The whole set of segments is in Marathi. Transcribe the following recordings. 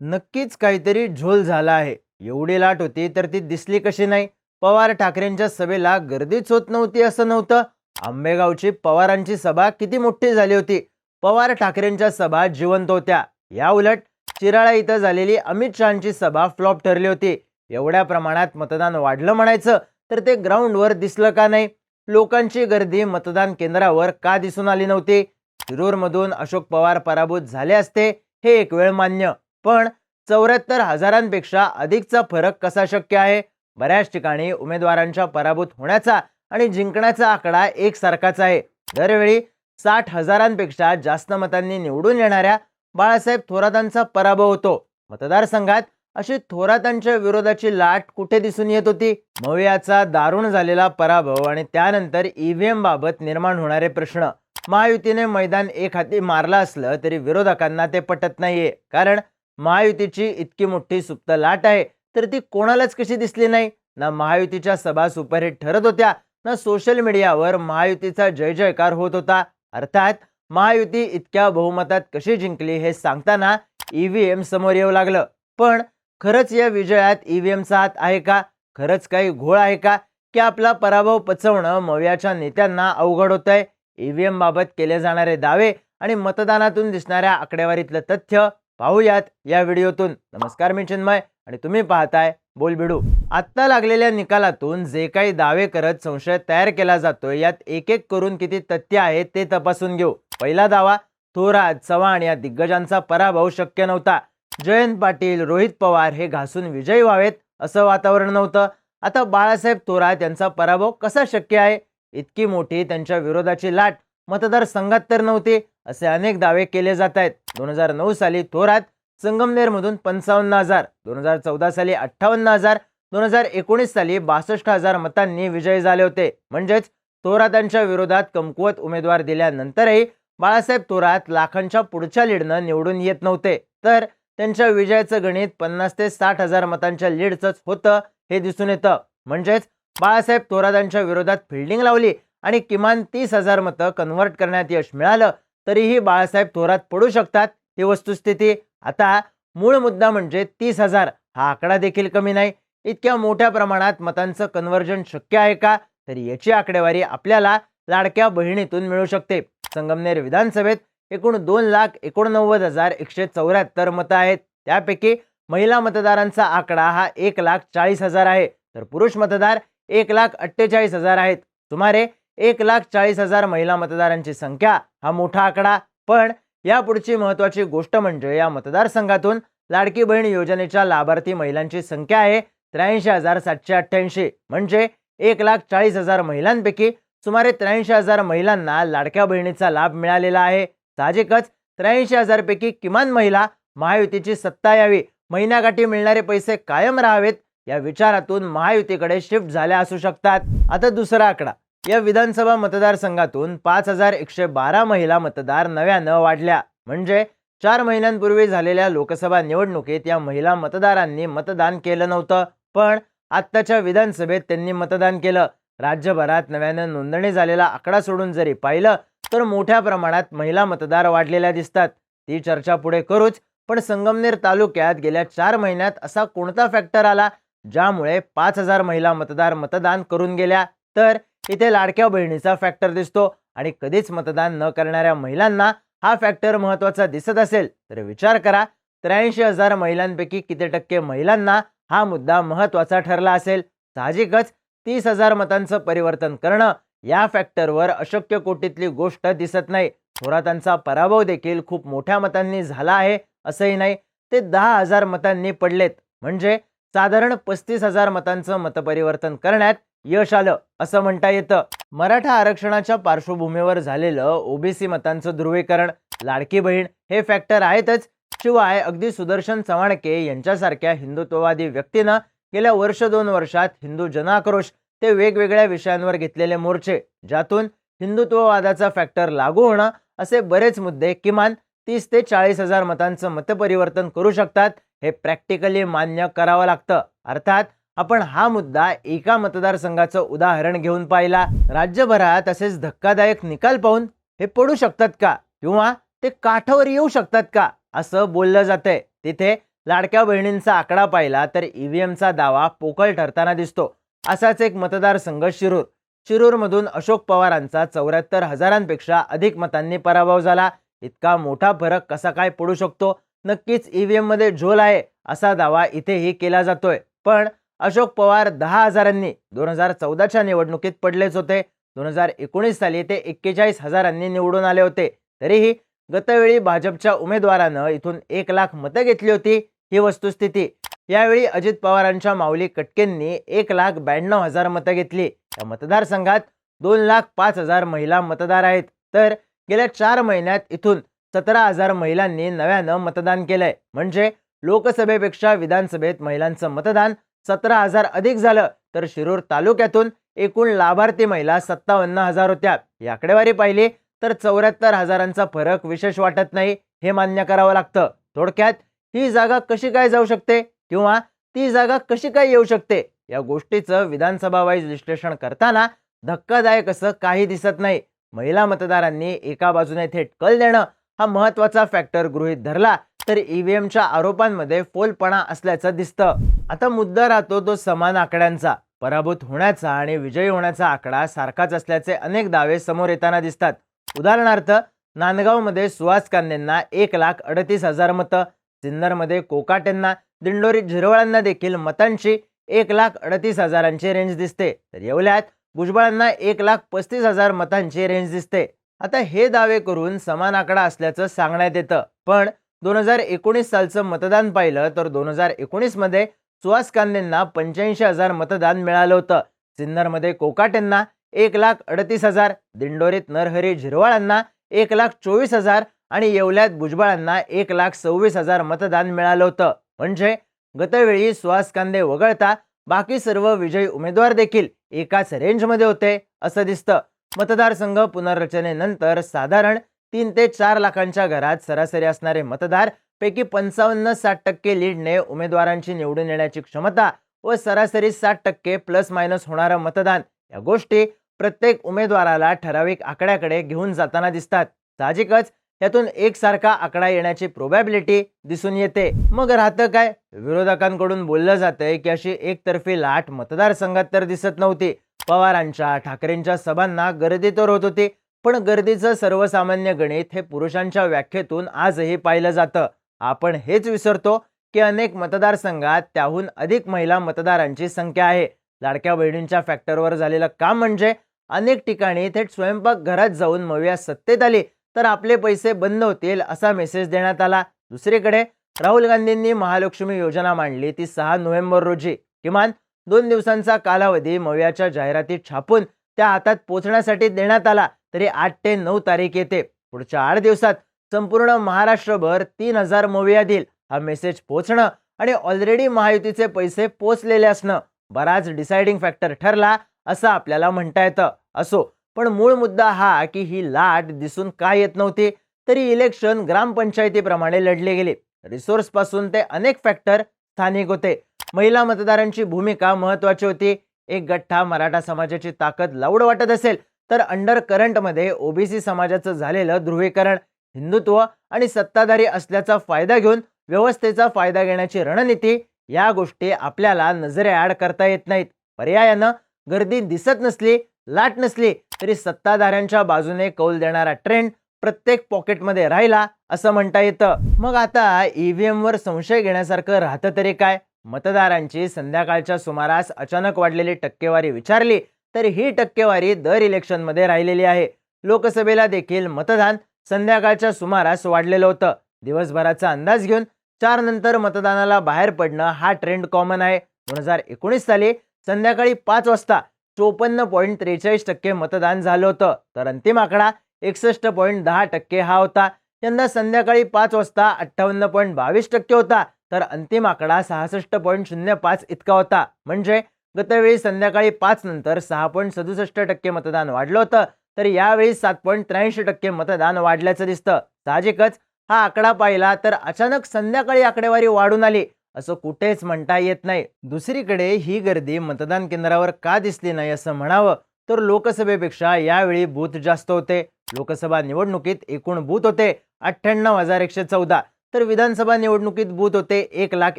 नक्कीच काहीतरी झोल झाला आहे. एवढी लाट होती तर ती दिसली कशी नाही? पवार ठाकरेंच्या सभेला गर्दीच होत नव्हती असं नव्हतं. आंबेगावची पवारांची सभा किती मोठी झाली होती. पवार ठाकरेंच्या सभा जिवंत होत्या. या उलट चिराळा इथं झालेली अमित शहाची सभा फ्लॉप ठरली होती. एवढ्या प्रमाणात मतदान वाढलं म्हणायचं तर ते ग्राउंडवर दिसलं का नाही? लोकांची गर्दी मतदान केंद्रावर का दिसून आली नव्हती? शिरूरमधून अशोक पवार पराभूत झाले असते हे एक वेळ मान्य. पण चौऱ्याहत्तर हजारांपेक्षा अधिकचा फरक कसा शक्य आहे? बऱ्याच ठिकाणी उमेदवारांच्या पराभूत होण्याचा आणि जिंकण्याचा आकडा एकसारखाच आहे. दरवेळी साठ हजारांपेक्षा जास्त मतांनी निवडून येणाऱ्या बाळासाहेब थोरातांचा पराभव होतो. मतदारसंघात अशी थोरातांच्या विरोधाची लाट कुठे दिसून येत होती? मवियाचा दारुण झालेला पराभव आणि त्यानंतर ईव्हीएम बाबत निर्माण होणारे प्रश्न. महायुतीने मैदान एक हाती मारलं असलं तरी विरोधकांना ते पटत नाहीये. कारण महायुतीची इतकी मोठी सुप्त लाट आहे तर ती कोणालाच कशी दिसली नाही? ना महायुतीच्या सभा सुपरहिट ठरत होत्या ना सोशल मीडियावर महायुतीचा जय जयकार होत होता. अर्थात महायुती इतक्या बहुमतात कशी जिंकली हे सांगताना ईव्हीएम समोर येऊ लागलं. पण खरंच या विजयात ईव्हीएमचा हात आहे का? खरंच काही घोळ आहे का? की आपला पराभव पचवणं मव्याच्या नेत्यांना अवघड होत आहे ईव्हीएम बाबत केले जाणारे दावे आणि मतदानातून दिसणाऱ्या आकडेवारीतलं तथ्य पाहूयात या व्हिडिओतून. नमस्कार मी चिन्मय आणि तुम्ही पाहताय बोलबिडू. आत्ता लागलेल्या निकालातून जे काही दावे करत संशय तयार केला जातोय यात एक एक करून किती तथ्य आहेत ते तपासून घेऊ. पहिला दावा थोरात चव्हाण या दिग्गजांचा पराभव शक्य नव्हता. जयंत पाटील रोहित पवार हे घासून विजयी व्हावेत असं वातावरण नव्हतं. आता बाळासाहेब थोरात यांचा पराभव कसा शक्य आहे? इतकी मोठी त्यांच्या विरोधाची लाट मतदारसंघात तर नव्हते असे अनेक दावे केले जात आहेत. दोन हजार नऊ साली थोरात संगमनेरमधून पंचावन्न हजार दोन हजार चौदा साली अठ्ठावन्न हजार दोन हजार एकोणीस साली बासष्ट हजार मतांनी विजयी झाले होते. म्हणजेच थोरातांच्या विरोधात कमकुवत उमेदवार दिल्यानंतरही बाळासाहेब थोरात लाखांच्या पुढच्या लीडनं निवडून येत नव्हते. तर त्यांच्या विजयाचं गणित पन्नास ते साठ हजार मतांच्या लीडचंच होतं हे दिसून येतं. म्हणजेच बाळासाहेब थोरातांच्या विरोधात फिल्डिंग लावली आणि किमान तीस हजार मतं कन्व्हर्ट करण्यात यश मिळालं तरीही बाळासाहेब थोरात पडू शकतात ही वस्तुस्थिती. आता मूळ मुद्दा म्हणजे तीस हजार हा आकडा देखील कमी नाही. इतक्या मोठ्या प्रमाणात मतांचं कन्व्हर्जन शक्य आहे का? तर याची आकडेवारी आपल्याला लाडक्या बहिणीतून मिळू शकते. संगमनेर विधानसभेत एकूण दोन लाख एकोणनव्वद हजार एकशे चौऱ्याहत्तर मतं आहेत. त्यापैकी महिला मतदारांचा आकडा हा एक लाख चाळीस हजार आहे. तर पुरुष मतदार एक लाख अठ्ठेचाळीस हजार आहेत. सुमारे एक लाख चाळीस हजार महिला मतदारांची संख्या हा मोठा आकडा. पण या पुढची महत्वाची गोष्ट म्हणजे या मतदारसंघातून लाडकी बहीण योजनेच्या लाभार्थी महिलांची संख्या आहे त्र्याऐंशी हजार सातशे अठ्ठ्याऐंशी. म्हणजे एक लाख चाळीस हजार महिलांपैकी सुमारे त्र्याऐंशी हजार महिलांना लाडक्या बहिणीचा लाभ मिळालेला आहे. साहजिकच त्र्याऐंशी हजारपैकी किमान महिला महायुतीची सत्ता यावी. महिन्यागाठी मिळणारे पैसे कायम राहावेत या विचारातून महायुतीकडे शिफ्ट झाल्या असू शकतात. आता दुसरा आकडा. या विधानसभा मतदारसंघातून पाच हजार एकशे बारा महिला मतदार नव्यानं वाढल्या. म्हणजे चार महिन्यांपूर्वी झालेल्या लोकसभा निवडणुकीत या महिला मतदारांनी मतदान केलं नव्हतं. पण आत्ताच्या विधानसभेत त्यांनी मतदान केलं. राज्यभरात नव्यानं नोंदणी झालेला आकडा सोडून जरी पाहिलं तर मोठ्या प्रमाणात महिला मतदार वाढलेल्या दिसतात. ती चर्चा पुढे करूच पण संगमनेर तालुक्यात गेल्या चार महिन्यात असा कोणता फॅक्टर आला ज्यामुळे पाच हजार महिला मतदार मतदान करून गेल्या? तर इथे लाडक्या बहिणीचा फॅक्टर दिसतो. आणि कधीच मतदान न करणाऱ्या महिलांना हा फॅक्टर महत्त्वाचा दिसत असेल तर विचार करा. त्र्याऐंशी हजार महिलांपैकी किती टक्के महिलांना हा मुद्दा महत्त्वाचा ठरला असेल? साहजिकच तीस हजार मतांचं परिवर्तन करणं या फॅक्टरवर अशक्य कोटीतली गोष्ट दिसत नाही. थोरातांचा पराभव देखील खूप मोठ्या मतांनी झाला आहे असंही नाही. ते दहा हजार मतांनी पडलेत. म्हणजे साधारण पस्तीस हजार मतांचं मतपरिवर्तन करण्यात यश आलं असं म्हणता येतं. मराठा आरक्षणाच्या पार्श्वभूमीवर झालेलं ओबीसी मतांचं ध्रुवीकरण लाडकी बहीण हे फॅक्टर आहेतच. शिवाय अगदी सुदर्शन चव्हाणके यांच्यासारख्या हिंदुत्ववादी व्यक्तीनं गेल्या वर्ष दोन वर्षात हिंदू जनाक्रोश ते वेगवेगळ्या विषयांवर घेतलेले मोर्चे ज्यातून हिंदुत्ववादाचा फॅक्टर लागू होणं असे बरेच मुद्दे किमान तीस ते चाळीस हजार मतांचं मतपरिवर्तन करू शकतात. हे प्रॅक्टिकली मान्य करावं लागतं. अर्थात आपण हा मुद्दा एका मतदारसंघाचं उदाहरण घेऊन पाहिला. राज्यभरात असेच धक्कादायक निकाल पाहून हे पडू शकतात का? किंवा ते काठावर येऊ शकतात का? असं बोललं जातंय. तिथे लाडक्या बहिणींचा आकडा पाहिला तर ईव्हीएमचा दावा पोकळ ठरताना दिसतो. असाच एक मतदारसंघ शिरूर. शिरूरमधून अशोक पवारांचा चौऱ्याहत्तर हजारांपेक्षा अधिक मतांनी पराभव झाला. इतका मोठा फरक कसा काय पडू शकतो? नक्कीच ईव्हीएममध्ये झोल आहे असा दावा इथेही केला जातोय. पण अशोक पवार दहा हजारांनी दोन हजार चौदाच्या निवडणुकीत पडलेच होते. दोन हजार एकोणीस साली ते एक्केचाळीस हजारांनी निवडून आले होते. तरीही गतवेळी भाजपच्या उमेदवारानं इथून एक लाख मतं घेतली होती ही वस्तुस्थिती. यावेळी अजित पवारांच्या माऊली कटकेंनी एक लाख ब्याण्णव हजार मतं घेतली. या मतदारसंघात दोन लाख पाच हजार महिला मतदार आहेत. तर गेल्या चार महिन्यात इथून सतरा हजार महिलांनी नव्यानं मतदान केलंय. म्हणजे लोकसभेपेक्षा विधानसभेत महिलांचं मतदान सतरा हजार अधिक झालं तर शिरूर तालुक्यातून एकूण लाभार्थी महिला सत्तावन्न हजार होत्या. ही आकडेवारी पाहिली तर चौऱ्याहत्तर हजारांचा फरक विशेष वाटत नाही हे मान्य करावं लागतं. थोडक्यात ही जागा कशी काय जाऊ शकते? किंवा ती जागा कशी काय येऊ शकते? या गोष्टीचं विधानसभा वाईज विश्लेषण करताना धक्कादायक असं काही दिसत नाही. महिला मतदारांनी एका बाजूने थेट कल देणं हा महत्त्वाचा फॅक्टर गृहीत धरला तर ईव्हीएमच्या आरोपांमध्ये फोलपणा असल्याचं दिसतं. आता मुद्दा राहतो तो समान आकड्यांचा. पराभूत होण्याचा आणि विजयी होण्याचा आकडा सारखाच असल्याचे अनेक दावे समोर येताना दिसतात. उदाहरणार्थ नांदगावमध्ये सुहास कांदेंना एक लाख अडतीस हजार मतं सिन्नरमध्ये कोकाटेंना दिंडोरी झिरवळांना देखील मतांची एक लाख अडतीस हजारांची रेंज दिसते. तर येवल्यात भुजबळांना एक लाख पस्तीस हजार मतांची रेंज दिसते. आता हे दावे करून समान आकडा असल्याचं सांगण्यात येतं. पण दोन हजार एकोणीस सालचं मतदान पाहिलं तर दोन हजार एकोणीसमध्ये सुहास कांदेंना पंच्याऐंशी हजार मतदान मिळालं होतं. सिन्नरमध्ये कोकाटेंना एक लाख अडतीस हजार दिंडोरीत नरहरी झिरवाळांना एक लाख चोवीस हजार आणि येवल्यात भुजबळांना एक लाख सव्वीस हजार मतदान मिळालं होतं. म्हणजे गतवेळी सुहास कांदे वगळता बाकी सर्व विजयी उमेदवार देखील एकाच रेंजमध्ये होते असं दिसतं. मतदारसंघ पुनर्रचनेनंतर साधारण तीन ते चार लाखांच्या घरात सरासरी असणारे मतदार पैकी पंचावन्न साठ टक्के लीडने उमेदवारांची निवडून येण्याची क्षमता व सरासरी साठ टक्के प्लस मायनस होणारं मतदान. या गोष्टी प्रत्येक उमेदवाराला ठराविक आकड्याकडे घेऊन जाताना दिसतात. साहजिकच यातून एकसारखा आकडा येण्याची प्रोबॅबिलिटी दिसून येते. मग राहतं काय? विरोधकांकडून बोललं जातंय की अशी एकतर्फी लाट मतदारसंघात तर दिसत नव्हती. पवारांच्या ठाकरेंच्या सभांना गर्दी तर होत होती पण गर्दीचं सर्वसामान्य गणित हे पुरुषांच्या व्याख्येतून आजही पाहिलं जातं. आपण हेच विसरतो की अनेक मतदारसंघात त्याहून अधिक महिला मतदारांची संख्या आहे. लाडक्या बहिणींच्या फॅक्टरवर झालेलं काम म्हणजे अनेक ठिकाणी थेट स्वयंपाक घरात जाऊन मविया सत्तेत आली तर आपले पैसे बंद होतील असा मेसेज देण्यात आला. दुसरीकडे राहुल गांधींनी महालक्ष्मी योजना मांडली ती सहा नोव्हेंबर रोजी. किमान दोन दिवसांचा कालावधी मव्याच्या जाहिरातीत छापून त्या हातात पोचण्यासाठी देण्यात आला तरी आठ ते नऊ तारीख येते. पुढच्या आठ दिवसात संपूर्ण महाराष्ट्रभर तीन हजार मविया देईल. हा मेसेज पोचणं आणि ऑलरेडी महायुतीचे पैसे पोचलेले असणं बराच डिसाइडिंग फॅक्टर ठरला असं आपल्याला म्हणता येतं. असो पण मूळ मुद्दा हा की ही लाट दिसून का येत नव्हती? तरी इलेक्शन ग्रामपंचायतीप्रमाणे लढले गेले. रिसोर्सपासून ते अनेक फॅक्टर स्थानिक होते. महिला मतदारांची भूमिका महत्वाची होती. एक गठ्ठा मराठा समाजाची ताकद लाऊड वाटत असेल तर अंडर करंटमध्ये ओबीसी समाजाचं झालेलं ध्रुवीकरण हिंदुत्व आणि सत्ताधारी असल्याचा फायदा घेऊन व्यवस्थेचा फायदा घेण्याची रणनीती या गोष्टी आपल्याला नजरेआड करता येत नाहीत. पर्यायानं गर्दी दिसत नसली लाट नसली तरी सत्ताधाऱ्यांच्या बाजूने कौल देणारा ट्रेंड प्रत्येक पॉकेटमध्ये राहिला असं म्हणता येतं. मग आता ईव्हीएम वर संशय घेण्यासारखं राहतं तरी काय? मतदारांची संध्याकाळच्या सुमारास अचानक वाढलेली टक्केवारी विचारली तर ही टक्केवारी दर इलेक्शनमध्ये राहिलेली आहे. लोकसभेला देखील मतदान संध्याकाळच्या सुमारास वाढलेलं होतं. दिवसभराचा अंदाज घेऊन चार नंतर मतदानाला बाहेर पडणं हा ट्रेंड कॉमन आहे. दोन हजार एकोणीस साली संध्याकाळी पाच वाजता चोपन्न पॉईंट त्रेचाळीस टक्के मतदान झालं होतं. तर अंतिम आकडा एकसष्ट पॉईंट दहा टक्के हा होता. यंदा संध्याकाळी पाच वाजता अठ्ठावन्न पॉईंट बावीस टक्के होता. तर अंतिम आकडा सहासष्ट पॉईंट शून्य पाच इतका होता. म्हणजे गतवेळी संध्याकाळी पाच नंतर सहा पॉईंट सदुसष्ट टक्के मतदान वाढलं होतं. तर यावेळी सात पॉईंट त्र्याऐंशी टक्के मतदान वाढल्याचं दिसतं. साहजिकच हा आकडा पाहिला तर अचानक संध्याकाळी आकडेवारी वाढून आली. असं कुठेच म्हणता येत नाही. दुसरीकडे ही गर्दी मतदान केंद्रावर का दिसली नाही असं म्हणावं तर लोकसभेपेक्षा यावेळी बूथ जास्त होते. लोकसभा निवडणुकीत एकूण बूथ होते अठ्ठ्याण्णव हजार एकशे चौदा. तर विधानसभा निवडणुकीत बूथ होते एक लाख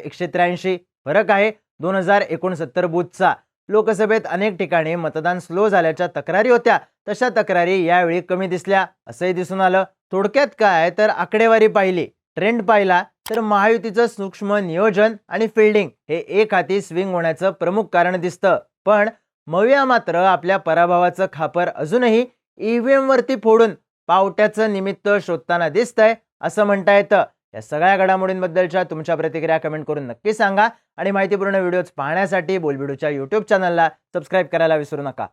एकशे त्र्याऐंशी. फरक आहे दोन हजार एकोणसत्तर बूथचा. लोकसभेत अनेक ठिकाणी मतदान स्लो झाल्याच्या तक्रारी होत्या. तशा तक्रारी यावेळी कमी दिसल्या. असंही दिसून आलं. थोडक्यात काय तर आकडेवारी पाहिली. ट्रेंड पाहिला तर महायुतीचं सूक्ष्म नियोजन आणि फिल्डिंग हे एक हाती स्विंग होण्याचं प्रमुख कारण दिसतं. पण मविया मात्र आपल्या पराभवाचं खापर अजूनही ईव्हीएम वरती फोडून पावट्याचं निमित्त शोधताना दिसतंय असं म्हणता येतं. या सगळ्या घडामोडींबद्दलच्या तुमच्या प्रतिक्रिया कमेंट करून नक्की सांगा. आणि माहितीपूर्ण व्हिडिओज पाहण्यासाठी बोलबिडूच्या यूट्यूब चॅनलला सबस्क्राईब करायला विसरू नका.